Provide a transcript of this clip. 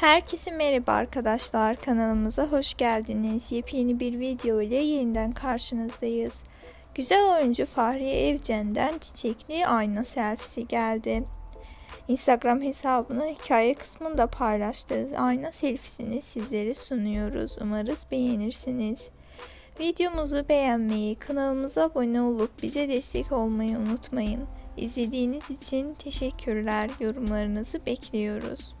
Herkese merhaba arkadaşlar. Kanalımıza hoş geldiniz. Yepyeni bir video ile yeniden karşınızdayız. Güzel oyuncu Fahriye Evcen'den çiçekli ayna selfisi geldi. Instagram hesabını hikaye kısmında paylaştığı ayna selfisini sizlere sunuyoruz. Umarız beğenirsiniz. Videomuzu beğenmeyi, kanalımıza abone olup bize destek olmayı unutmayın. İzlediğiniz için teşekkürler. Yorumlarınızı bekliyoruz.